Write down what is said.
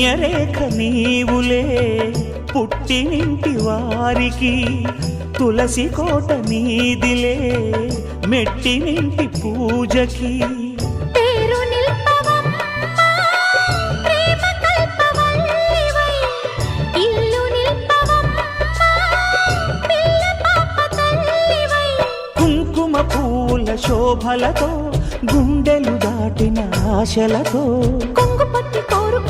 పుణ్యరేఖ నీవులే పుట్టినింటి వారికి తులసి కోట నీదిలే మెట్టినింటి పూజకి. కుంకుమ పూల శోభలతో గుండెలు దాటిన ఆశలతో. కొంగు పట్టి కోరుకున్న